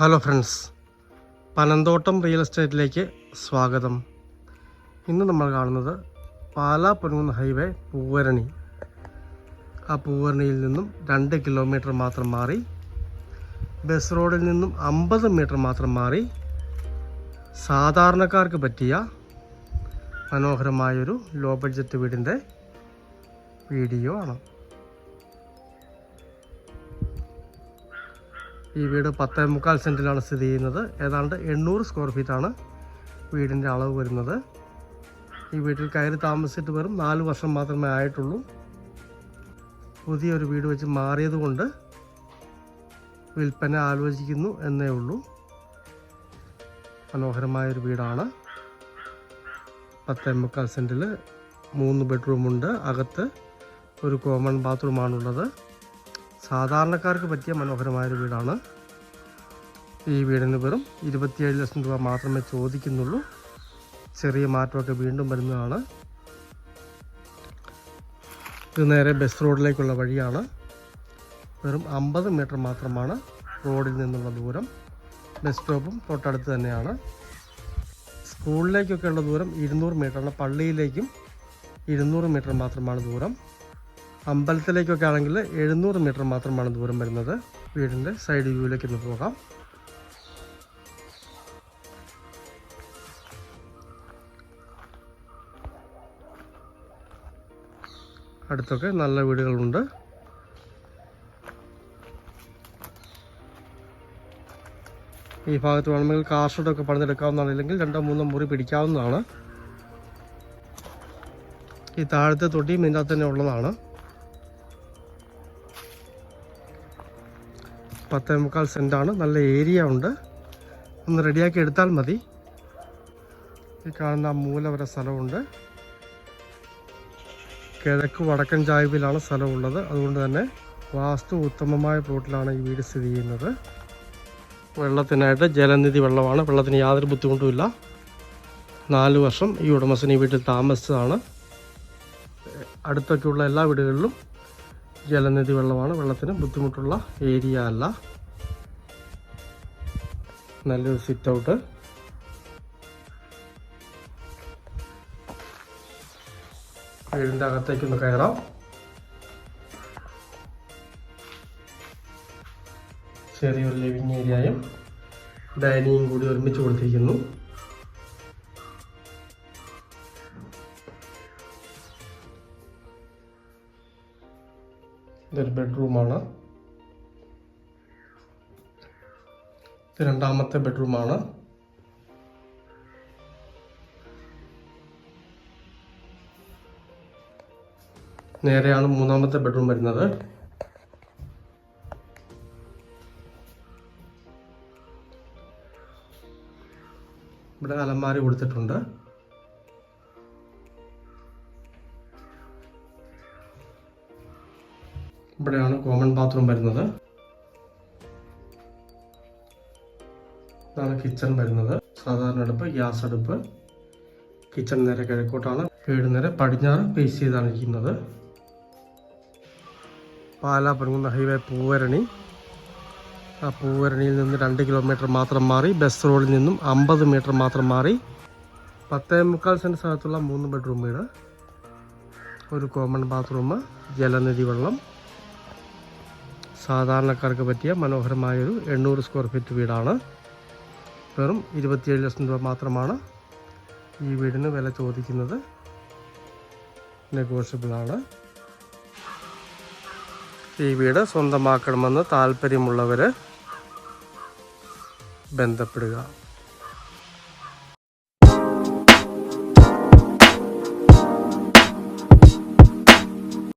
Hello friends Panamthottam real എസ്റ്റേറ്റിലേക്ക് സ്വാഗതം. ഇന്ന് നമ്മൾ കാണുന്നത് പാലാ പൊൻകുന്ന് ഹൈവേ പൂവരണി. ആ പൂവരണിയിൽ നിന്നും രണ്ട് കിലോമീറ്റർ മാത്രം മാറി ബസ് റോഡിൽ നിന്നും അമ്പത് മീറ്റർ മാത്രം മാറി സാധാരണക്കാർക്ക് പറ്റിയ മനോഹരമായൊരു ലോ ബഡ്ജറ്റ് വീടിന്റെ വീഡിയോ ആണ്. ഈ വീട് പത്തേ മുക്കാൽ സെന്റിലാണ് സ്ഥിതി ചെയ്യുന്നത്. ഏതാണ്ട് എണ്ണൂറ് സ്ക്വയർ ഫീറ്റാണ് വീടിന്റെ അളവ് വരുന്നത്. ഈ വീട്ടിൽ കയറി താമസിച്ചിട്ട് വെറും നാല് വർഷം മാത്രമേ ആയിട്ടുള്ളൂ. പുതിയൊരു വീട് വെച്ച് മാറിയതുകൊണ്ട് വിൽപ്പന ആലോചിക്കുന്നു എന്നേ ഉള്ളൂ. മനോഹരമായൊരു വീടാണ്. പത്തേ മുക്കാൽ സെന്റിൽ മൂന്ന് ബെഡ്റൂമുണ്ട് അകത്ത് ഒരു കോമൺ ബാത്റൂമാണുള്ളത് സാധാരണക്കാർക്ക് പറ്റിയ മനോഹരമായൊരു വീടാണ്. ഈ വീടിന് വെറും ഇരുപത്തിയേഴ് ലക്ഷം രൂപ മാത്രമേ ചോദിക്കുന്നുള്ളൂ. ചെറിയ മാറ്റമൊക്കെ വീണ്ടും വരുന്നതാണ്. ഇത് നേരെ ബസ് റോഡിലേക്കുള്ള വഴിയാണ്. വെറും അമ്പത് മീറ്റർ മാത്രമാണ് റോഡിൽ നിന്നുള്ള ദൂരം. ബസ് സ്റ്റോപ്പും തൊട്ടടുത്ത് തന്നെയാണ്. സ്കൂളിലേക്കൊക്കെയുള്ള ദൂരം ഇരുന്നൂറ് മീറ്ററാണ് പള്ളിയിലേക്കും ഇരുന്നൂറ് മീറ്റർ മാത്രമാണ് ദൂരം. അമ്പലത്തിലേക്കൊക്കെ ആണെങ്കിൽ എഴുന്നൂറ് മീറ്റർ മാത്രമാണ് ദൂരം വരുന്നത്. വീടിന്റെ സൈഡ് വ്യൂവിലേക്ക് ഒന്ന് പോകാം. അടുത്തൊക്കെ നല്ല വീടുകളുണ്ട്. ഈ ഭാഗത്ത് വേണമെങ്കിൽ കാർ ഷെഡൊക്കെ പണിതെടുക്കാവുന്നതാണ് ഇല്ലെങ്കിൽ രണ്ടോ മൂന്നോ മുറി പിടിക്കാവുന്നതാണ്. ഈ താഴത്തെ തൊട്ടിയും ഇതിന്റെ തന്നെ ഉള്ളതാണ്. പത്തേ മുക്കാൽ സെന്റാണ് നല്ല ഏരിയ ഉണ്ട്. ഒന്ന് റെഡിയാക്കി എടുത്താൽ മതി. ഈ കാണുന്ന മൂല വരെ സ്ഥലമുണ്ട്. കിഴക്ക് വടക്കൻ ചായ്വിലാണ് സ്ഥലമുള്ളത്. അതുകൊണ്ട് തന്നെ വാസ്തു ഉത്തമമായ പ്ലോട്ടിലാണ് ഈ വീട് സ്ഥിതി ചെയ്യുന്നത്. വെള്ളത്തിനായിട്ട് ജലനിധി വെള്ളമാണ്. വെള്ളത്തിന് യാതൊരു ബുദ്ധിമുട്ടുമില്ല. നാല് വർഷം ഈ ഉടമസ്ഥൻ ഈ വീട്ടിൽ താമസിച്ചതാണ്. അടുത്തൊക്കെയുള്ള എല്ലാ വീടുകളിലും ജലനിധി വെള്ളമാണ്. വെള്ളത്തിന് ബുദ്ധിമുട്ടുള്ള ഏരിയ അല്ല. നല്ലൊരു സിറ്റ് ഔട്ട് വീടിന്റെ അകത്തേക്കൊന്ന് കയറാം. ചെറിയൊരു ലിവിങ് ഏരിയയും ഡൈനിങ്ങും കൂടി ഒരുമിച്ച് കൊടുത്തിരിക്കുന്നു. ഇതൊരു ബെഡ്റൂമാണ് ഇത് രണ്ടാമത്തെ ബെഡ്റൂമാണ് നേരെയാണ് മൂന്നാമത്തെ ബെഡ്റൂം വരുന്നത്. ഇവിടെ അലമാരി കൊടുത്തിട്ടുണ്ട്. ഇവിടെയാണ് കോമൺ ബാത്റൂം വരുന്നത്. ഇതാണ് കിച്ചൺ വരുന്നത്. സാധാരണ അടുപ്പ് ഗ്യാസ് അടുപ്പ്. കിച്ചൺ നേരെ കിഴക്കോട്ടാണ്. വീട് നേരെ പടിഞ്ഞാറ് ഫേസ് ചെയ്താണ് ഇരിക്കുന്നത്. പാലാ പൊൻകുന്ന ഹൈവേ പൂവരണി. ആ പൂവരണിയിൽ നിന്ന് രണ്ട് കിലോമീറ്റർ മാത്രം മാറി ബസ് റോഡിൽ നിന്നും അമ്പത് മീറ്റർ മാത്രം മാറി പത്തേ മുക്കാൽ സെന്റ് സ്ഥലത്തുള്ള മൂന്ന് ബെഡ്റൂം വീട്. ഒരു കോമൺ ബാത്റൂം ജലനിധി വെള്ളം. സാധാരണക്കാർക്ക് പറ്റിയ മനോഹരമായൊരു എണ്ണൂറ് സ്ക്വയർ ഫീറ്റ് വീടാണ്. വെറും ഇരുപത്തിയേഴ് ലക്ഷം രൂപ മാത്രമാണ് ഈ വീടിന് വില ചോദിക്കുന്നത്. നെഗോഷ്യബിളാണ് ഈ വീട് സ്വന്തമാക്കണമെന്ന് താല്പര്യമുള്ളവർ ബന്ധപ്പെടുക.